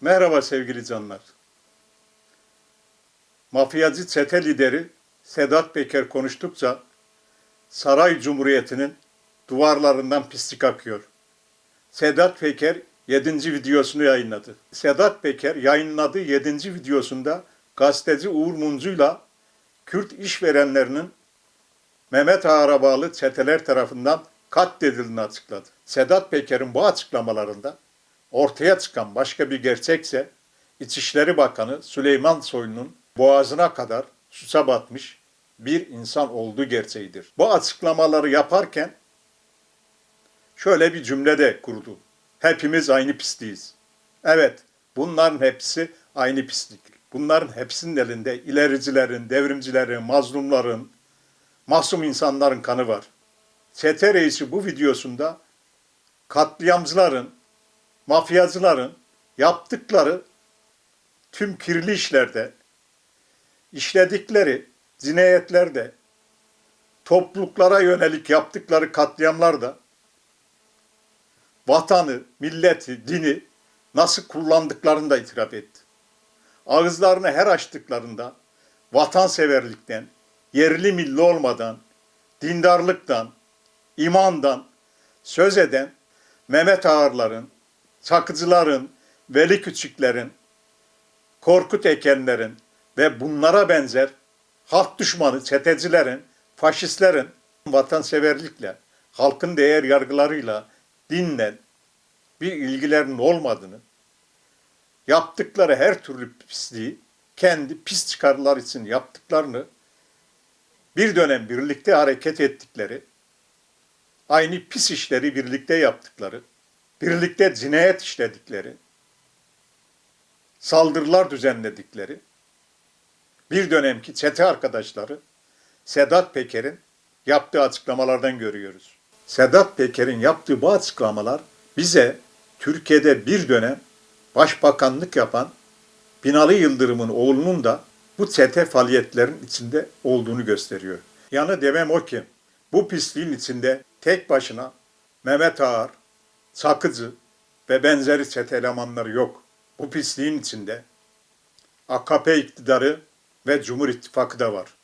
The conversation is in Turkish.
Merhaba sevgili canlar. Mafyacı çete lideri Sedat Peker konuştukça Saray Cumhuriyeti'nin duvarlarından pislik akıyor. Sedat Peker 7. videosunu yayınladı. Sedat Peker yayınladığı 7. videosunda gazeteci Uğur Mumcu'yla Kürt işverenlerinin Mehmet Ağar'a bağlı çeteler tarafından katledildiğini açıkladı. Sedat Peker'in bu açıklamalarında ortaya çıkan başka bir gerçekse İçişleri Bakanı Süleyman Soylu'nun boğazına kadar susa batmış bir insan olduğu gerçeğidir. Bu açıklamaları yaparken şöyle bir cümlede kurdu. Hepimiz aynı pisliyiz. Evet, bunların hepsi aynı pislik. Bunların hepsinin elinde ilericilerin, devrimcilerin, mazlumların, masum insanların kanı var. Çete reisi bu videosunda katliamcıların, mafyacıların yaptıkları tüm kirli işlerde, işledikleri cinayetlerde, topluluklara yönelik yaptıkları katliamlarda vatanı, milleti, dini nasıl kullandıklarını da itiraf etti. Ağızlarını her açtıklarında vatanseverlikten, yerli milli olmadan, dindarlıktan, imandan söz eden Mehmet Ağarların, Çakıcıların, Veli Küçüklerin, Korkut Ekenlerin ve bunlara benzer halk düşmanı çetecilerin, faşistlerin vatanseverlikle, halkın değer yargılarıyla, dinle bir ilgilerinin olmadığını, yaptıkları her türlü pisliği kendi pis çıkarlar için yaptıklarını bir dönem birlikte hareket ettikleri, aynı pis işleri birlikte yaptıkları, birlikte cinayet işledikleri, saldırılar düzenledikleri, bir dönemki çete arkadaşları Sedat Peker'in yaptığı açıklamalardan görüyoruz. Sedat Peker'in yaptığı bu açıklamalar bize Türkiye'de bir dönem başbakanlık yapan Binali Yıldırım'ın oğlunun da bu çete faaliyetlerin içinde olduğunu gösteriyor. Yani demem o ki bu pisliğin içinde tek başına Mehmet Ağar, Çakıcı ve benzeri çete elemanları yok. Bu pisliğin içinde AKP iktidarı ve Cumhur İttifakı da var.